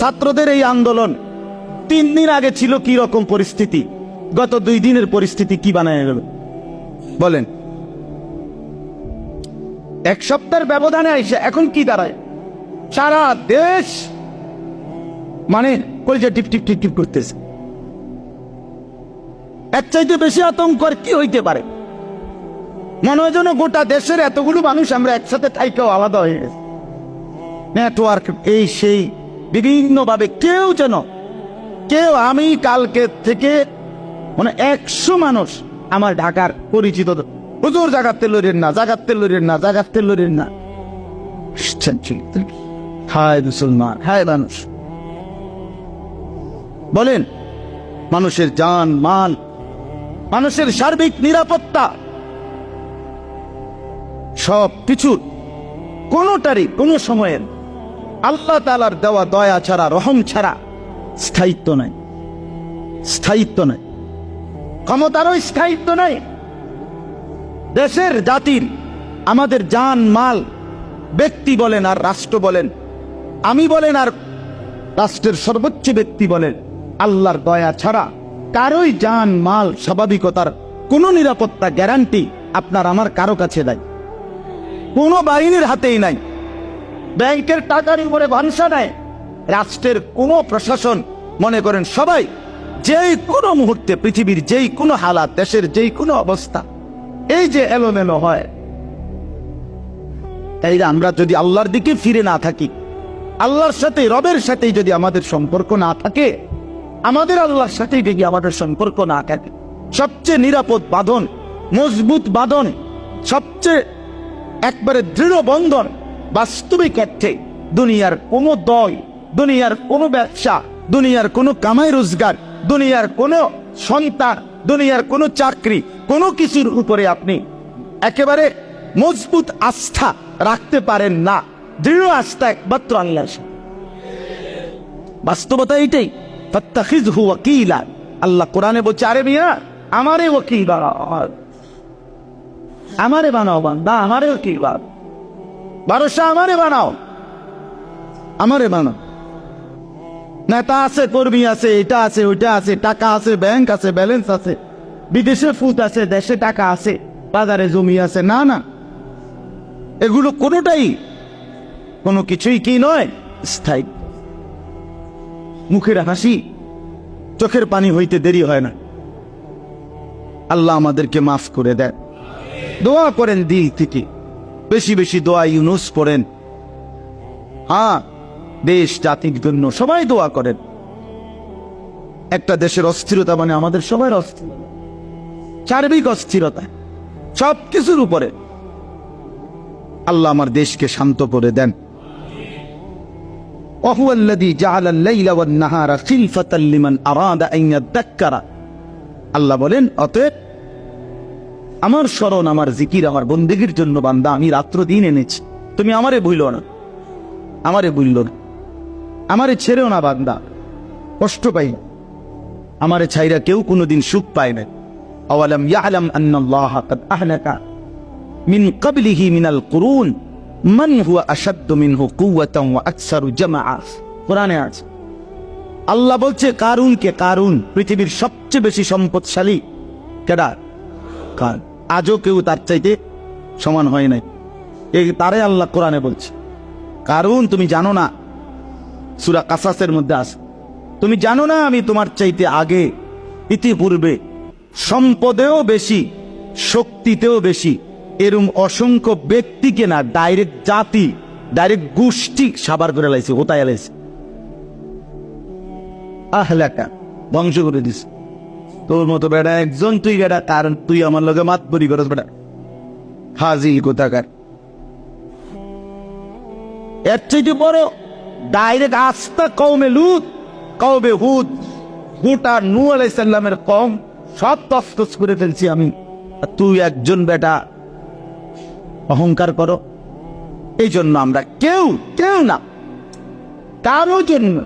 ছাত্রদের এই আন্দোলন তিন দিন আগে ছিল কি রকম পরিস্থিতি? গত দুই দিনের পরিস্থিতি কি বানায় গেল? বলেন। এক সপ্তাহের ব্যবধানে আইসে এখন কি দাঁড়ায়? সারা দেশ মানে কলজা টিপ টিপ টিপ টিপ করতেছে। এর চাইতে বেশি আতঙ্ক কি হইতে পারে? মনে হয় যেন গোটা দেশের এতগুলো মানুষ আমরা একসাথে থাইকেও আলাদা হয়ে গেছে। নেটওয়ার্ক এই সেই বিভিন্নভাবে কেউ যেন, কেউ আমি কালকে থেকে মানে একশো মানুষ আমার ঢাকার পরিচিত হুজুর, জাগাতে লড়েন না, জাগাতে লড়েন না, জাগাতে লড়েন না। হায় মুসলমান, হায় মানুষ। বলেন, মানুষের জান মাল মানুষের সার্বিক নিরাপত্তা সব কিছুর কোনোটারই কোনো সময়ের আল্লাহ তালার দেওয়া দয়া ছাড়া, রহম ছাড়া স্থায়িত্ব নাই। স্থায়িত্ব নাই। ক্ষমতারও স্থায়িত্ব নাই। দেশের জাতির আমাদের জান, মাল, ব্যক্তি বলেন আর রাষ্ট্র বলেন, আমি বলেন আর রাষ্ট্রের সর্বোচ্চ ব্যক্তি বলেন, আল্লাহর দয়া ছাড়া কারোই জান, মাল, স্বাভাবিকতার কোনো নিরাপত্তা গ্যারান্টি আপনার আমার কারও কাছে নাই। কোনো বাহিনীর হাতেই নাই। ব্যাংকের টাকার উপরে ভরসা নেয়। রাষ্ট্রের কোনো প্রশাসন, মনে করেন সবাই, যেই কোনো মুহূর্তে পৃথিবীর যেই কোনো হালাত, দেশের যেই কোনো অবস্থা, এই যে এলোমেলো হয়। তাই আমরা যদি আল্লাহর দিকে ফিরে না থাকি, আল্লাহর সাথে, রবের সাথে যদি আমাদের সম্পর্ক না থাকে, আমাদের আল্লাহর সাথে যদি আমাদের সম্পর্ক না থাকে, সবচেয়ে নিরাপদ বাঁধন, মজবুত বাঁধন, সবচেয়ে একবারে দৃঢ় বন্ধন বাস্তবিক অর্থে দুনিয়ার কোনো দল দুনিয়ার কোনো ব্যবসা, দুনিয়ার কোনো কামাই রোজগার, দুনিয়ার কোনো সন্তান, দুনিয়ার কোনো চাকরি, কোনো কিছুর উপরে আপনি একেবারে মজবুত আস্থা রাখতে পারেন না। দৃঢ় আস্থা একমাত্র আল্লাহ বাস্তবতা এইটাই। ফাত্তাখিজ হু ওয়াকিলা। আল্লাহ কোরআনে বলছে, আরে মিয়া, আমারে ওকিল বানাও। আমারে বানাও বান্দা, আমারে ওকিল বানাও ভরসা আমারে বানাও। আমারে বানাও। নেতা আছে, কর্মী আছে, এটা আছে, ওইটা আছে, টাকা আছে, ব্যাংক আছে, ব্যালেন্স আছে, বিদেশে ফুট আছে, দেশে টাকা আছে, বাজারে জমি আছে, না না। এগুলো কোনোটাই, কোনো কিছুই কি নয়, স্থায়ী। মুখের হাসি, চোখের পানি হইতে দেরি হয় না। আল্লাহ আমাদেরকে মাফ করে দেন। দোয়া করেন দিল থেকে। বেশি বেশি দোয়া ইউনুস পড়েন। হ্যাঁ দেশ, জাতির জন্য সবাই দোয়া করেন। একটা দেশের অস্থিরতা মানে আমাদের সবার অস্থিরতা। সার্বিক অস্থিরতা সব কিছুর উপরে। আল্লাহ আমার দেশকে শান্ত করে দেন। আল্লাহ বলেন, অতএব আমার স্মরণ, আমার জিকির, আমার বন্দেগীর জন্য বান্দা, আমি রাত্র দিন এনেছি। তুমি আমারে ভুইল না। আমারে ভুইল না। আমারে ছেড়েও না বান্দা। কষ্ট পাই আমারে ছাইরা কেউ কোনোদিন সুখ পায় না। আওয়ালাম ইয়ালাম আন্নাল্লাহ কাদ আহলাকা মিন ক্বাবলিহি মিনাল কুরুন। মান হুয়া আশাদ্দু মিনহু কুওয়াতান ওয়া আকসারু জামাআ। কোরআনে আছে। আল্লাহ বলছে, কারুনকে কারুন, পৃথিবীর সবচেয়ে বেশি সম্পদশালী কেডা কার? আজও কেউ তার চাইতে সমান হয় নাই। এই তারে আল্লাহ কোরআনে বলছে। কারণ তুমি জানো না, সুরা কাসাসের মধ্যে আছে। তুমি জানো না আমি তোমার চাইতে আগে ইতিপূর্বে সম্পদেও বেশি, শক্তিতেও বেশি, এরম অসংখ্য ব্যক্তিকে না ডাইরেক্ট জাতি ডাইরেক্ট গোষ্ঠী সাবার করে লাইছে, ওতায় লাইছে। আহলাকা, ধ্বংস করে দিস তোর মতো বেটা একজন তুই বেটা কারণ তুই আমার লগে মাত বরি করস বেটা হাজিল কোথাকার? এর চাইতে বড় ডাইরেক্ট আস্থা কৌমে লুত কৌমে হুদ, গোটা নু আলাইসাল্লামের কম সব তস্তস করে ফেলছি আমি। তুই একজন বেটা, অহংকার করো। এই জন্য আমরা কেউ কেউ না। কারও জন্য